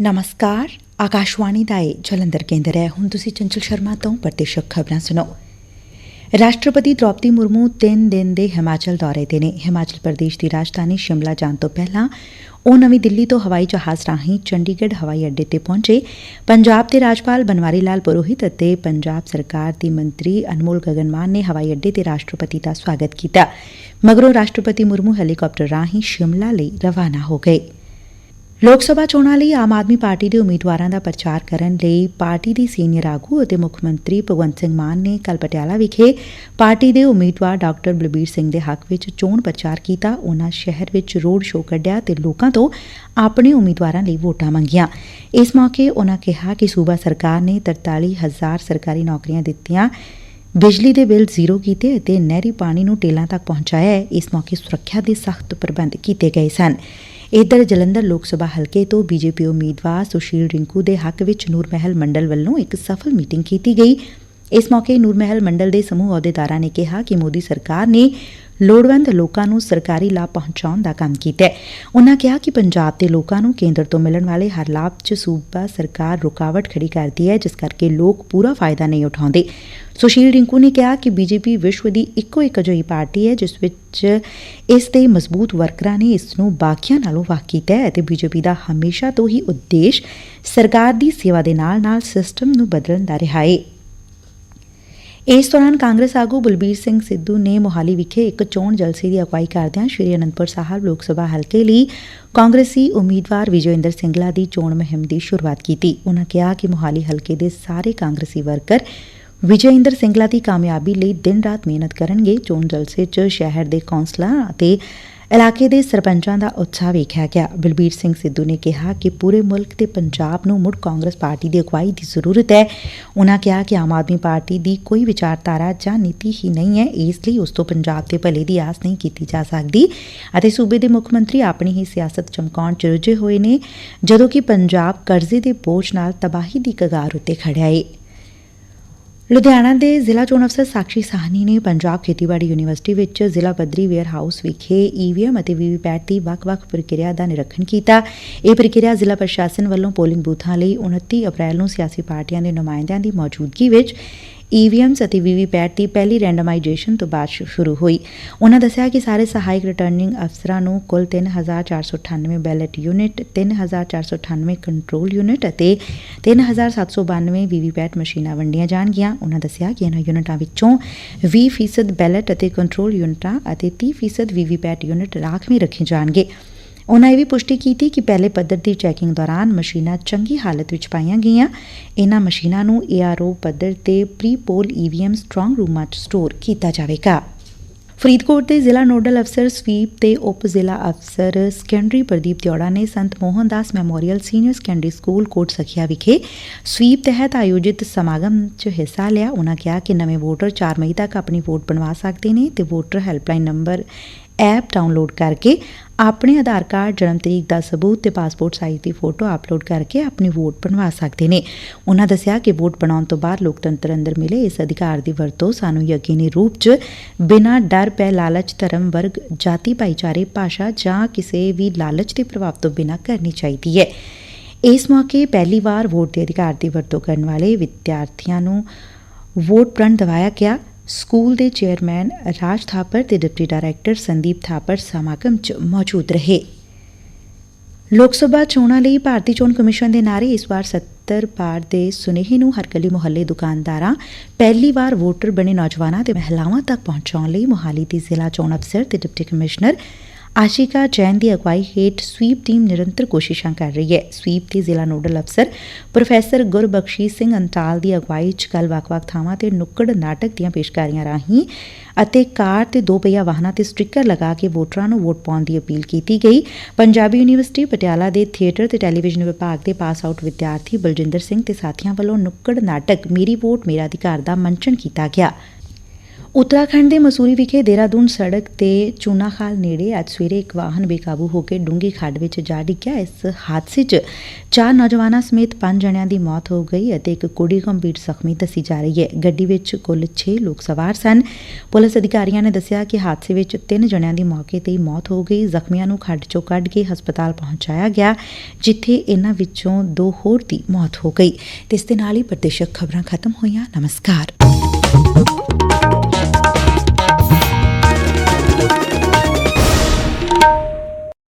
ਨਮਸਕਾਰ ਆਕਾਸ਼ਵਾਣੀ ਦਾ ਇਹ ਜਲੰਧਰ ਕੇਂਦਰ ਹੈ ਹੁਣ ਤੁਸੀਂ ਚੰਚਲ ਸ਼ਰਮਾ ਤੋਂ ਪ੍ਰਤੀਸ਼ਕ ਖਬਰਾਂ ਸੁਣੋ ਰਾਸ਼ਟਰਪਤੀ ਦ੍ਰੌਪਦੀ ਮੁਰਮੂ ਤਿੰਨ ਦਿਨ ਦੇ ਹਿਮਾਚਲ ਦੌਰੇ ਤੇ ਨੇ ਹਿਮਾਚਲ ਪ੍ਰਦੇਸ਼ ਦੀ ਰਾਜਧਾਨੀ ਸ਼ਿਮਲਾ ਜਾਣ ਤੋਂ ਪਹਿਲਾਂ ਉਹ ਨਵੀਂ ਦਿੱਲੀ ਤੋਂ ਹਵਾਈ ਜਹਾਜ਼ ਰਾਹੀਂ ਚੰਡੀਗੜ੍ਹ ਹਵਾਈ ਅੱਡੇ ਤੇ ਪਹੁੰਚੇ ਪੰਜਾਬ ਦੇ ਰਾਜਪਾਲ ਬਨਵਾਰੀ ਲਾਲ ਪੁਰੋਹਿਤ ਅਤੇ ਪੰਜਾਬ ਸਰਕਾਰ ਦੀ ਮੰਤਰੀ ਅਨਮੋਲ ਗਗਨਮਾਨ ਨੇ ਹਵਾਈ ਅੱਡੇ ਤੇ ਰਾਸ਼ਟਰਪਤੀ ਦਾ ਸਵਾਗਤ ਕੀਤਾ ਮਗਰੋਂ ਰਾਸ਼ਟਰਪਤੀ ਮੁਰਮੂ ਹੈਲੀਕਾਪਟਰ ਰਾਹੀਂ ਸ਼ਿਮਲਾ ਲਈ ਰਵਾਨਾ ਹੋ ਗਏ ਲੋਕ ਸਭਾ ਚੋਣਾਂ ਲਈ ਆਮ ਆਦਮੀ ਪਾਰਟੀ ਦੇ ਉਮੀਦਵਾਰਾਂ ਦਾ ਪ੍ਰਚਾਰ ਕਰਨ ਲਈ ਪਾਰਟੀ ਦੀ ਸੀਨੀਅਰ ਆਗੂ ਅਤੇ ਮੁੱਖ ਮੰਤਰੀ ਭਗਵੰਤ ਸਿੰਘ ਮਾਨ ਨੇ ਕੱਲ ਪਟਿਆਲਾ ਵਿਖੇ ਪਾਰਟੀ ਦੇ ਉਮੀਦਵਾਰ ਡਾਕਟਰ ਬਲਬੀਰ ਸਿੰਘ ਦੇ ਹੱਕ ਵਿੱਚ ਚੋਣ ਪ੍ਰਚਾਰ ਕੀਤਾ। ਉਨ੍ਹਾਂ ਸ਼ਹਿਰ ਵਿੱਚ ਰੋਡ ਸ਼ੋਅ ਕੱਢਿਆ ਤੇ ਲੋਕਾਂ ਤੋਂ ਆਪਣੇ ਉਮੀਦਵਾਰਾਂ ਲਈ ਵੋਟਾਂ ਮੰਗੀਆਂ। ਇਸ ਮੌਕੇ ਉਨ੍ਹਾਂ ਕਿਹਾ ਕਿ ਸੂਬਾ ਸਰਕਾਰ ਨੇ 43000 ਸਰਕਾਰੀ ਨੌਕਰੀਆਂ ਦਿੱਤੀਆਂ। ਬਿਜਲੀ ਦੇ ਬਿੱਲ ਜ਼ੀਰੋ ਕੀਤੇ ਅਤੇ ਨਹਿਰੀ ਪਾਣੀ ਨੂੰ ਟੇਲਾਂ ਤੱਕ ਪਹੁੰਚਾਇਆ। ਇਸ ਮੌਕੇ ਸੁਰੱਖਿਆ ਦੇ ਸਖਤ ਪ੍ਰਬੰਧ ਕੀਤੇ ਗਏ ਸਨ। ਇਧਰ ਜਲੰਧਰ ਲੋਕ ਸਭਾ ਹਲਕੇ ਤੋਂ ਬੀਜੇਪੀ ਉਮੀਦਵਾਰ ਸੁਸ਼ੀਲ ਰਿੰਕੂ ਦੇ ਹੱਕ ਵਿੱਚ ਨੂਰਮਹਿਲ ਮੰਡਲ ਵੱਲੋਂ ਇੱਕ ਸਫਲ ਮੀਟਿੰਗ ਕੀਤੀ ਗਈ। ਇਸ ਮੌਕੇ ਨੂਰ ਮਹਿਲ ਮੰਡਲ ਦੇ ਸਮੂਹ ਅਹੁਦੇਦਾਰਾਂ ਨੇ ਕਿਹਾ ਕਿ ਮੋਦੀ ਸਰਕਾਰ ਨੇ ਲੋੜਵੰਦ ਲੋਕਾਂ ਨੂੰ ਸਰਕਾਰੀ ਲਾਭ ਪਹੁੰਚਾਉਣ ਦਾ ਕੰਮ ਕੀਤੈ ਹੈ। ਕਿਹਾ ਕਿ ਪੰਜਾਬ ਦੇ ਲੋਕਾਂ ਨੂੰ ਕੇਂਦਰ ਤੋਂ ਮਿਲਣ ਵਾਲੇ ਹਰ ਲਾਭ 'ਚ ਸੁਬਾ ਸਰਕਾਰ ਰੁਕਾਵਟ ਖੜੀ ਕਰਦੀ ਹੈ, ਜਿਸ ਕਰਕੇ ਲੋਕ ਪੂਰਾ ਫਾਇਦਾ ਨਹੀਂ ਉਠਾਉਂਦੇ। ਸੁਸ਼ੀਲ ਰਿੰਕੂ ਨੇ ਕਿਹਾ ਕਿ ਬੀਜੇਪੀ ਵਿਸ਼ਵ ਦੀ ਇੱਕੋ ਇੱਕ ਅਜਿਹੀ ਪਾਰਟੀ ਹੈ, ਜਿਸ ਵਿੱਚ ਇਸ ਦੇ ਮਜ਼ਬੂਤ ਵਰਕਰਾਂ ਨੇ ਇਸ ਨੂੰ ਬਾਕੀਆਂ ਨਾਲੋਂ ਵਾਕ ਕੀਤਾ ਹੈ ਅਤੇ ਬੀਜੇਪੀ ਦਾ ਹਮੇਸ਼ਾ ਤੋਂ ਹੀ ਉਦੇਸ਼ ਸਰਕਾਰ ਦੀ ਸੇਵਾ ਦੇ ਨਾਲ-ਨਾਲ ਸਿਸਟਮ ਨੂੰ ਬਦਲਣ ਦਾ ਰਿਹਾ ਹੈ। ਇਸ ਦੌਰਾਨ ਕਾਂਗਰਸ ਆਗੂ ਬਲਬੀਰ ਸਿੰਘ ਸਿੱਧੂ ਨੇ ਮੋਹਾਲੀ ਵਿਖੇ ਇੱਕ ਚੋਣ ਜਲਸੇ ਦੀ ਅਗਵਾਈ ਕਰਦਿਆਂ ਸ਼੍ਰੀ ਅਨੰਦਪੁਰ ਸਾਹਿਬ ਲੋਕ ਸਭਾ ਹਲਕੇ ਲਈ ਕਾਂਗਰਸੀ ਉਮੀਦਵਾਰ ਵਿਜੇਂਦਰ ਸਿੰਗਲਾ ਦੀ ਚੋਣ ਮੁਹਿੰਮ ਦੀ ਸ਼ੁਰੂਆਤ ਕੀਤੀ। ਉਨ੍ਹਾਂ ਕਿਹਾ ਕਿ ਮੋਹਾਲੀ ਹਲਕੇ ਦੇ ਸਾਰੇ ਕਾਂਗਰਸੀ ਵਰਕਰ ਵਿਜੇਂਦਰ ਸਿੰਗਲਾ ਦੀ ਕਾਮਯਾਬੀ ਲਈ ਦਿਨ ਰਾਤ ਮਿਹਨਤ ਕਰਨਗੇ। ਚੋਣ ਜਲਸੇ 'ਚ ਸ਼ਹਿਰ ਦੇ ਕੌਂਸਲਰਾਂ ਅਤੇ ਇਲਾਕੇ ਦੇ ਸਰਪੰਚਾਂ ਦਾ ਉਤਸ਼ਾਹ ਵੇਖਿਆ ਗਿਆ। ਬਲਬੀਰ ਸਿੰਘ ਸਿੱਧੂ ਨੇ ਕਿਹਾ ਕਿ ਪੂਰੇ ਮੁਲਕ ਤੇ ਪੰਜਾਬ ਨੂੰ ਮੁੜ ਕਾਂਗਰਸ ਪਾਰਟੀ ਦੀ ਅਗਵਾਈ ਦੀ ਜ਼ਰੂਰਤ ਹੈ। ਉਨ੍ਹਾਂ ਕਿਹਾ ਕਿ ਆਮ ਆਦਮੀ ਪਾਰਟੀ ਦੀ ਕੋਈ ਵਿਚਾਰਧਾਰਾ ਜਾਂ ਨੀਤੀ ਹੀ ਨਹੀਂ ਹੈ। ਇਸ ਲਈ ਉਸ ਤੋਂ ਪੰਜਾਬ ਦੇ ਭਲੇ ਦੀ ਆਸ ਨਹੀਂ ਕੀਤੀ ਜਾ ਸਕਦੀ ਅਤੇ ਸੂਬੇ ਦੇ ਮੁੱਖ ਮੰਤਰੀ ਆਪਣੀ ਹੀ ਸਿਆਸਤ ਚਮਕਾਉਣ ਚ ਰੁੱਝੇ ਹੋਏ ਨੇ, ਜਦੋਂ ਕਿ ਪੰਜਾਬ ਕਰਜ਼ੇ ਦੇ ਬੋਝ ਨਾਲ ਤਬਾਹੀ ਦੀ ਕਗਾਰ ਉੱਤੇ ਖੜਿਆ ਏ ਲੁਧਿਆਣਾ ਦੇ ਜ਼ਿਲ੍ਹਾ ਚੋਣ ਅਫਸਰ ਸਾਕਸ਼ੀ ਸਾਹਨੀ ਨੇ ਪੰਜਾਬ ਖੇਤੀਬਾੜੀ ਯੂਨੀਵਰਸਿਟੀ ਵਿੱਚ ਜ਼ਿਲ੍ਹਾ ਪੱਧਰੀ ਵੇਅਰ ਹਾਊਸ ਵਿਖੇ ਈਵੀਐਮ ਅਤੇ ਵੀਵੀਪੈਟ ਦੀ ਵੱਖ-ਵੱਖ ਪ੍ਰਕਿਰਿਆ ਦਾ ਨਿਰੀਖਣ ਕੀਤਾ। ਇਹ ਪ੍ਰਕਿਰਿਆ ਜ਼ਿਲ੍ਹਾ ਪ੍ਰਸ਼ਾਸਨ ਵੱਲੋਂ ਪੋਲਿੰਗ ਬੂਥਾਂ ਲਈ 29 ਅਪ੍ਰੈਲ ਨੂੰ ਸਿਆਸੀ ਪਾਰਟੀਆਂ ਦੇ ਨੁਮਾਇੰਦਿਆਂ ਦੀ ਮੌਜੂਦਗੀ ਵਿੱਚ ਈਵੀਐਮਸ ਅਤੇ ਵੀਵੀਪੈਟ ਦੀ ਪਹਿਲੀ ਰੈਂਡਮਾਈਜੇਸ਼ਨ ਤੋਂ ਬਾਅਦ ਸ਼ੁਰੂ ਹੋਈ। ਉਹਨਾਂ ਦੱਸਿਆ ਕਿ ਸਾਰੇ ਸਹਾਇਕ ਰਿਟਰਨਿੰਗ ਅਫਸਰਾਂ ਨੂੰ ਕੁੱਲ 3498 ਬੈਲਟ ਯੂਨਿਟ 3498 ਕੰਟਰੋਲ ਯੂਨਿਟ ਅਤੇ 3792 ਵੀਵੀਪੈਟ ਮਸ਼ੀਨਾਂ ਵੰਡੀਆਂ ਜਾਣਗੀਆਂ। ਉਹਨਾਂ ਦੱਸਿਆ ਕਿ ਇਹਨਾਂ ਯੂਨਿਟਾਂ ਵਿੱਚੋਂ 20% ਬੈਲਟ ਅਤੇ ਕੰਟਰੋਲ ਯੂਨਿਟਾਂ ਅਤੇ 30% ਵੀਵੀਪੈਟ ਯੂਨਿਟ ਰਾਖਵੇਂ ਰੱਖੇ ਜਾਣਗੇ। ਉਨ੍ਹਾਂ ਇਹ ਵੀ ਪੁਸ਼ਟੀ ਕੀਤੀ ਕਿ ਪਹਿਲੇ ਪੱਧਰ ਦੀ ਚੈਕਿੰਗ ਦੌਰਾਨ ਮਸ਼ੀਨਾਂ ਚੰਗੀ ਹਾਲਤ ਵਿਚ ਪਾਈਆਂ ਗਈਆਂ। ਇਨ੍ਹਾਂ ਮਸ਼ੀਨਾਂ ਨੂੰ ਏ ਆਰ ਓ ਪੱਧਰ ਤੇ ਪ੍ਰੀ ਪੋਲ ਈਵੀਐਮ ਸਟਰੋਂਗ ਰੂਮਾਂ 'ਚ ਸਟੋਰ ਕੀਤਾ ਜਾਵੇਗਾ। ਫਰੀਦਕੋਟ ਦੇ ਜ਼ਿਲ੍ਹਾ ਨੋਡਲ ਅਫਸਰ ਸਵੀਪ ਤੇ ਉਪ ਜ਼ਿਲ੍ਹਾ ਅਫਸਰ ਸੈਕੰਡਰੀ ਪ੍ਰਦੀਪ ਦਿਉੜਾ ਨੇ Sant Mohan Das memorial senior secondary school Kot Sakhia ਵਿਖੇ ਸਵੀਪ ਤਹਿਤ ਆਯੋਜਿਤ ਸਮਾਗਮ 'ਚ ਹਿੱਸਾ ਲਿਆ। ਉਹਨਾਂ ਕਿਹਾ ਕਿ ਨਵੇਂ ਵੋਟਰ 4 ਮਈ ਤੱਕ ਆਪਣੀ ਵੋਟ ਬਣਵਾ ਸਕਦੇ ਨੇ ਤੇ voter helpline number app download ਕਰਕੇ ਆਪਣੇ ਆਧਾਰ ਕਾਰਡ, ਜਨਮ ਤਰੀਕ ਦਾ ਸਬੂਤ ਤੇ ਪਾਸਪੋਰਟ ਸਾਈਜ਼ ਦੀ ਫੋਟੋ ਅਪਲੋਡ ਕਰਕੇ ਆਪਣੀ ਵੋਟ ਬਣਵਾ ਸਕਦੇ ਨੇ। ਉਹਨਾਂ ਦੱਸਿਆ ਕਿ ਵੋਟ ਬਣਾਉਣ ਤੋਂ ਬਾਅਦ ਲੋਕਤੰਤਰ ਅੰਦਰ ਮਿਲੇ ਇਸ ਅਧਿਕਾਰ ਦੀ ਵਰਤੋਂ ਸਾਨੂੰ ਯਕੀਨੀ ਰੂਪ 'ਚ ਬਿਨਾਂ ਡਰ ਪੈ ਲਾਲਚ ਧਰਮ ਵਰਗ, ਜਾਤੀ, ਭਾਈਚਾਰੇ, ਭਾਸ਼ਾ ਜਾਂ ਕਿਸੇ ਵੀ ਲਾਲਚ ਦੇ ਪ੍ਰਭਾਵ ਤੋਂ ਬਿਨਾਂ ਕਰਨੀ ਚਾਹੀਦੀ ਹੈ। ਇਸ ਮੌਕੇ ਪਹਿਲੀ ਵਾਰ ਵੋਟ ਦੇ ਅਧਿਕਾਰ ਦੀ ਵਰਤੋਂ ਕਰਨ ਵਾਲੇ ਵਿਦਿਆਰਥੀਆਂ ਨੂੰ ਵੋਟ ਪ੍ਰਣ ਦਵਾਇਆ ਗਿਆ। ਸਕੂਲ ਦੇ ਚੇਅਰਮੈਨ ਰਾਜ ਥਾਪਰ ਤੇ ਡਿਪਟੀ ਡਾਇਰੈਕਟਰ ਸੰਦੀਪ ਥਾਪਰ ਸਮਾਗਮ 'ਚ ਮੌਜੂਦ ਰਹੇ। ਲੋਕ ਸਭਾ ਚੋਣਾਂ ਲਈ ਭਾਰਤੀ ਚੋਣ ਕਮਿਸ਼ਨ ਦੇ ਨਾਰੇ ਇਸ ਵਾਰ 70 ਪਾਰ ਦੇ ਸੁਨੇਹੇ ਨੂੰ ਹਰਕਲੀ ਮੁਹੱਲੇ ਦੁਕਾਨਦਾਰਾਂ, ਪਹਿਲੀ ਵਾਰ ਵੋਟਰ ਬਣੇ ਨੌਜਵਾਨਾਂ ਤੇ ਮਹਿਲਾਵਾਂ ਤੱਕ ਪਹੁੰਚਾਉਣ ਲਈ ਮੁਹਾਲੀ ਦੀ ਜ਼ਿਲ੍ਹਾ ਚੋਣ ਅਫਸਰ ਤੇ ਡਿਪਟੀ ਕਮਿਸ਼ਨਰ ਆਸ਼ਿਕਾ ਜੈਨ ਦੀ ਅਗਵਾਈ ਹੇਠ ਸਵੀਪ ਟੀਮ ਨਿਰੰਤਰ ਕੋਸ਼ਿਸ਼ਾਂ ਕਰ ਰਹੀ ਹੈ ਸਵੀਪ ਦੇ ਜ਼ਿਲ੍ਹਾ ਨੋਡਲ ਅਫਸਰ ਪ੍ਰੋਫੈਸਰ ਗੁਰਬਖਸ਼ੀ ਸਿੰਘ ਅੰਤਾਲ ਦੀ ਅਗਵਾਈ 'ਚ ਕੱਲ ਵੱਖ-ਵੱਖ ਥਾਵਾਂ ਤੇ ਨੁੱਕੜ ਨਾਟਕ ਦੀਆਂ ਪੇਸ਼ਕਾਰੀਆਂ ਰਾਹੀਂ ਅਤੇ ਕਾਰ ਤੇ ਦੋ ਪਹੀਆ ਵਾਹਨਾਂ ਤੇ ਸਟicker ਲਗਾ ਕੇ ਵੋਟਰਾਂ ਨੂੰ ਵੋਟ ਪਾਉਣ ਦੀ ਅਪੀਲ ਕੀਤੀ ਗਈ ਪੰਜਾਬੀ ਯੂਨੀਵਰਸਿਟੀ ਪਟਿਆਲਾ ਦੇ ਥੀਏਟਰ ਤੇ ਟੈਲੀਵਿਜ਼ਨ ਵਿਭਾਗ ਦੇ ਪਾਸ ਆਊਟ ਵਿਦਿਆਰਥੀ ਬਲਜਿੰਦਰ ਸਿੰਘ ਤੇ ਸਾਥੀਆਂ ਵੱਲੋਂ ਨੁੱਕੜ ਨਾਟਕ ਮੇਰੀ ਵੋਟ ਮੇਰਾ ਅਧਿਕਾਰ ਦਾ ਮੰਚਨ ਕੀਤਾ ਗਿਆ ਉੱਤਰਾਖੰਡ ਦੇ ਮਸੂਰੀ ਵਿਖੇ ਦੇਹਰਾਦੂਨ ਸੜਕ ਤੇ ਚੂਨਾਖਾਲ ਨੇੜੇ ਅੱਜ ਸਵੇਰੇ ਇੱਕ ਵਾਹਨ ਬੇਕਾਬੂ ਹੋ ਕੇ ਡੂੰਗੀ ਖੱਡ ਵਿੱਚ ਜਾ ਡਿੱਗਿਆ। ਇਸ ਹਾਦਸੇ 'ਚ ਚਾਰ ਨੌਜਵਾਨਾਂ ਸਮੇਤ ਪੰਜ ਜਣਿਆਂ ਦੀ ਮੌਤ ਹੋ ਗਈ ਅਤੇ ਇੱਕ ਕੁੜੀ ਗੰਭੀਰ ਜ਼ਖਮੀ ਦੱਸੀ ਜਾ ਰਹੀ ਹੈ। ਗੱਡੀ ਵਿੱਚ ਕੁੱਲ 6 ਲੋਕ ਸਵਾਰ ਸਨ। ਪੁਲਿਸ ਅਧਿਕਾਰੀਆਂ ਨੇ ਦੱਸਿਆ ਕਿ ਹਾਦਸੇ ਵਿੱਚ ਤਿੰਨ ਜਣਿਆਂ ਦੀ ਮੌਕੇ ਤੇ ਹੀ ਮੌਤ ਹੋ ਗਈ। ਜ਼ਖਮੀਆਂ ਨੂੰ ਖੱਡ 'ਚੋਂ ਕੱਢ ਕੇ ਹਸਪਤਾਲ ਪਹੁੰਚਾਇਆ ਗਿਆ, ਜਿੱਥੇ ਇਹਨਾਂ ਵਿੱਚੋਂ ਦੋ ਹੋਰ ਦੀ ਮੌਤ ਹੋ ਗਈ। ਤੇ ਇਸ ਦੇ ਨਾਲ ਹੀ ਪ੍ਰਦੇਸ਼ਕ ਖਬਰਾਂ ਖਤਮ ਹੋਈਆਂ। ਨਮਸਕਾਰ।